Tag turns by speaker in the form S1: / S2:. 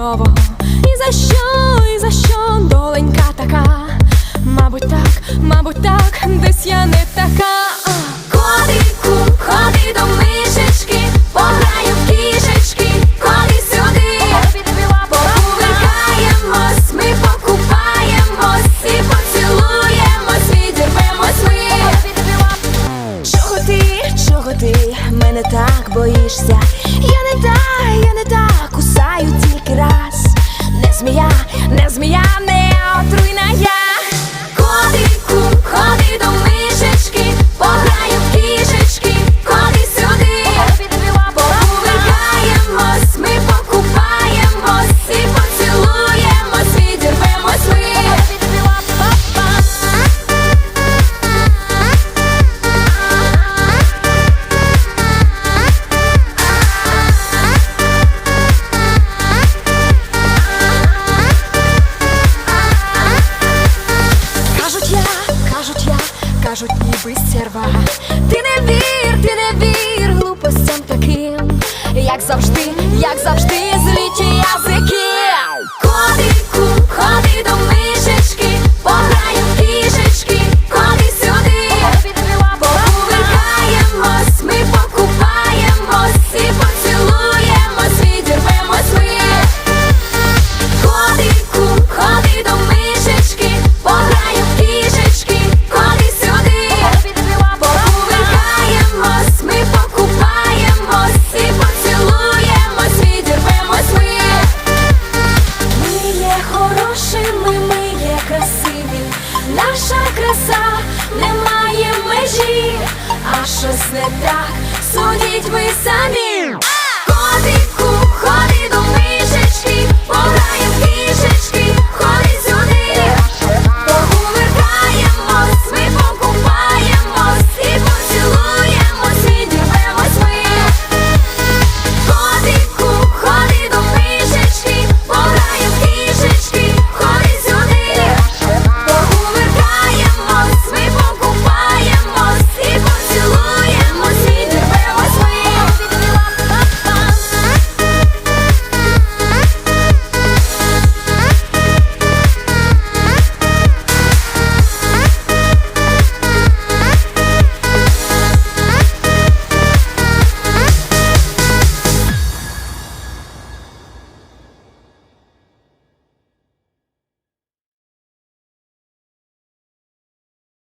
S1: нульового. І за що, і за що
S2: доленька така? Мабуть, так, мабуть, так, десь я не така.
S1: Кодику, ходи до мишечки, пограю в кішечки, ходи сюди, Покувикаємось, ми покупаємось і поцілуємось, відірвемось ми.
S2: Чого ти, чого ти мене так боїшся? кажуть ніби щось не так, судіть ви самі.